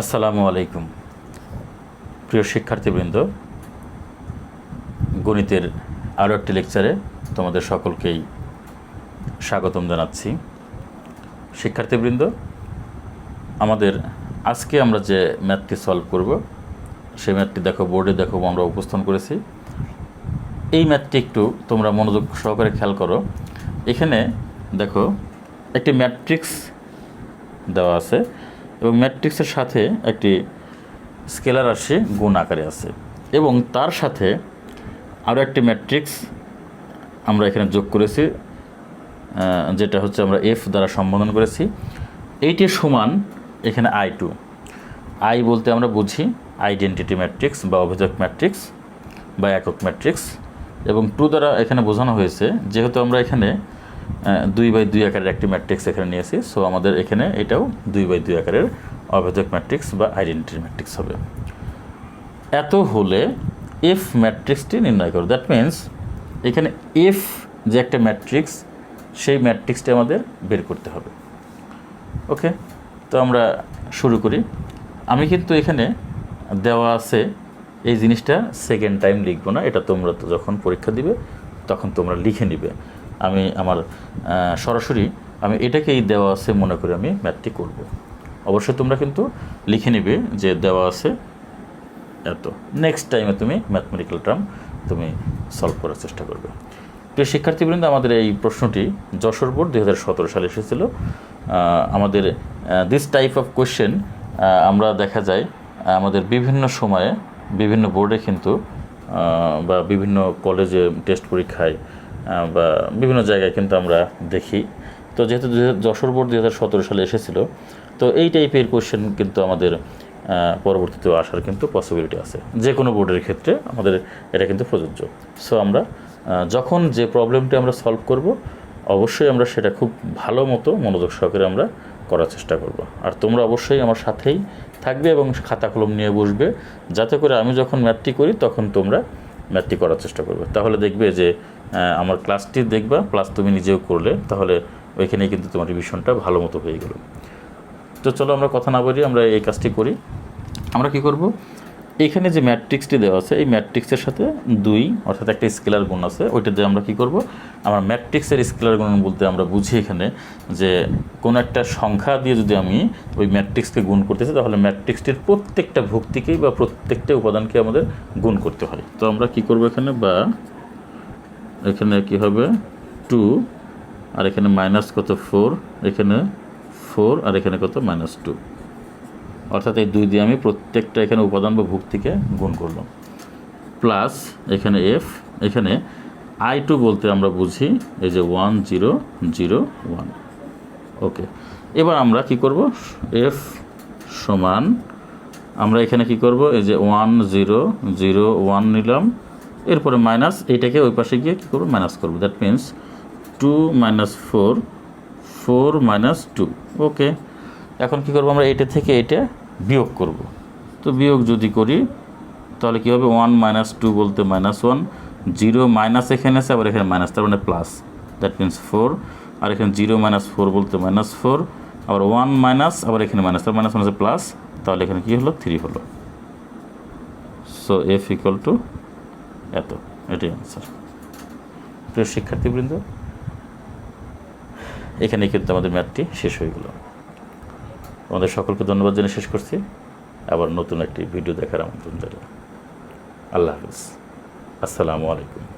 আসসালামু আলাইকুম। প্রিয় শিক্ষার্থীবৃন্দ, গণিতের আরও একটি লেকচারে তোমাদের সকলকেই স্বাগতম জানাচ্ছি। শিক্ষার্থীবৃন্দ, আমাদের আজকে আমরা যে ম্যাথটি সলভ করব, সেই ম্যাথটি দেখো, বোর্ডে দেখো, আমরা উপস্থান করেছি। এই ম্যাথটি একটু তোমরা মনোযোগ সহকারে খেয়াল করো। এখানে দেখো, একটি ম্যাট্রিক্স দেওয়া আছে। এবং ম্যাট্রিক্সের সাথে একটি স্কেলার রাশি গুণ আকারে আছে। এবং তার সাথে আরও একটি ম্যাট্রিক্স আমরা এখানে যোগ করেছি যেটা হচ্ছে আমরা এফ দ্বারা সম্বোধন করেছি। এইটির সমান এখানে আই টু আই বলতে আমরা বুঝি আইডেন্টিটি ম্যাট্রিক্স বা অভিযোগ ম্যাট্রিক্স বা একক ম্যাট্রিক্স এবং টু দ্বারা এখানে বোঝানো হয়েছে, যেহেতু আমরা এখানে দুই বাই দুই আকারের একটি ম্যাট্রিক্স এখানে নিয়েছি। সো আমাদের এখানে এটাও দুই বাই দুই আকারের অভেদক ম্যাট্রিক্স বা আইডেন্টিটি ম্যাট্রিক্স হবে। এত হলে এফ ম্যাট্রিক্সটি নির্ণয় করো। দ্যাট মিন্স এখানে এফ যে একটা ম্যাট্রিক্স সেই ম্যাট্রিক্সটি আমাদের বের করতে হবে। ওকে তো আমরা শুরু করি। আমি কিন্তু এখানে দেওয়া আছে, এই জিনিসটা সেকেন্ড টাইম লিখব না। এটা তোমরা তো যখন পরীক্ষা দিবে, তখন তোমরা লিখে নিবে। আমি আমার সরাসরি আমি এটাকেই দেওয়া আছে মনে করে আমি ম্যাথটি করব। অবশ্যই তোমরা কিন্তু লিখে নিবে যে দেওয়া আছে এত। নেক্সট টাইমে তুমি ম্যাথমেটিক্যাল টার্ম তুমি সলভ করার চেষ্টা করবে। প্রিয় শিক্ষার্থীবৃন্দ, আমাদের এই প্রশ্নটি যশোর বোর্ড দুই হাজার সতেরো সালে এসেছিল। আমাদের দিস টাইপ অফ কোয়েশ্চেন আমরা দেখা যায় আমাদের বিভিন্ন সময়ে বিভিন্ন বোর্ডে কিন্তু বা বিভিন্ন কলেজে টেস্ট পরীক্ষায় বা বিভিন্ন জায়গায় কিন্তু আমরা দেখি। তো যেহেতু দুই হাজার- যশোর বোর্ড দুই হাজার সতেরো সালে এসেছিল, তো এই টাইপের কোয়েশ্চেন কিন্তু আমাদের পরবর্তীতে আসার কিন্তু পসিবিলিটি আছে। যে কোনো বোর্ডের ক্ষেত্রে আমাদের এটা কিন্তু প্রযোজ্য। সো আমরা যখন যে প্রবলেমটি আমরা সলভ করব, অবশ্যই আমরা সেটা খুব ভালো মতো মনোযোগ সহকারে আমরা করার চেষ্টা করব। আর তোমরা অবশ্যই আমার সাথেই থাকবে এবং খাতা কলম নিয়ে বসবে, যাতে করে আমি যখন ম্যাথটি করি, তখন তোমরা ম্যাথটি করার চেষ্টা করবে। তাহলে দেখবে যে আমার ক্লাসটি দেখবা প্লাস তুমি নিজেও করলে, তাহলে ওইখানে কিন্তু তোমার রিভিশনটা ভালো মতো হয়ে গেল। তো চলো আমরা কথা না বলি, আমরা এই কাজটি করি। আমরা কি করব? এখানে যে ম্যাট্রিক্সটি দেওয়া আছে, এই ম্যাট্রিক্সের সাথে দুই, অর্থাৎ একটা স্কেলার গুণ আছে ওইটা দিয়ে আমরা কি করব? আমার ম্যাট্রিক্সের স্কেলার গুণ বলতে আমরা বুঝি এখানে যে কোনো একটা সংখ্যা দিয়ে যদি আমি ওই ম্যাট্রিক্সকে গুণ করতেছি তাহলে ম্যাট্রিক্সটির প্রত্যেকটা ভুক্তিকেই বা প্রত্যেকটা উপাদানকে আমাদের গুণ করতে হয়। তো আমরা কি করব এখানে? বা এখানে কি হবে? টু, আর এখানে মাইনাস কত? ফোর, এখানে ফোর, আর এখানে কত? Minus two. অর্থাৎ এই দুই দিয়ে আমি প্রত্যেকটা এখানে উপাদান বা ভুক্তিকে গুণ করলাম। প্লাস এখানে এফ এখানে আই টু বলতে আমরা বুঝি, এই যে one zero zero one okay এবার আমরা কি করব? এফ সমান, আমরা এখানে কি করব? এই যে ওয়ান জিরো জিরো ওয়ান নিলাম। এরপরে মাইনাস এইটাকে ওই পাশে গিয়ে কী করব? মাইনাস করব। That means two minus four four minus two okay এখন কি করব আমরা এটা থেকে এটা বিয়োগ করব। তো বিয়োগ যদি করি, তাহলে কী হবে? ওয়ান মাইনাস টু বলতে মাইনাস ওয়ান, জিরো মাইনাস এখানে আছে, আবার এখানে মাইনাস, তার মানে প্লাস। দ্যাট মিন্স ফোর আর এখানে জিরো মাইনাস ফোর বলতে মাইনাস ফোর আবার ওয়ান মাইনাস, আবার এখানে মাইনাস, তার মাইনাস মাইনাস প্লাস। তাহলে এখানে কী হলো? থ্রি হলো। সো এফ ইকুয়াল টু এত। এটাই আনসার প্রিয় শিক্ষার্থীবৃন্দ, এখানে কিন্তু আমাদের ম্যাথটি শেষ হয়ে গেল। আমাদের সকলকে ধন্যবাদ জানিয়ে শেষ করছি। আবার নতুন একটি ভিডিও দেখার আমন্ত্রণ জানাই আল্লাহ হাফিজ। আসসালামু আলাইকুম।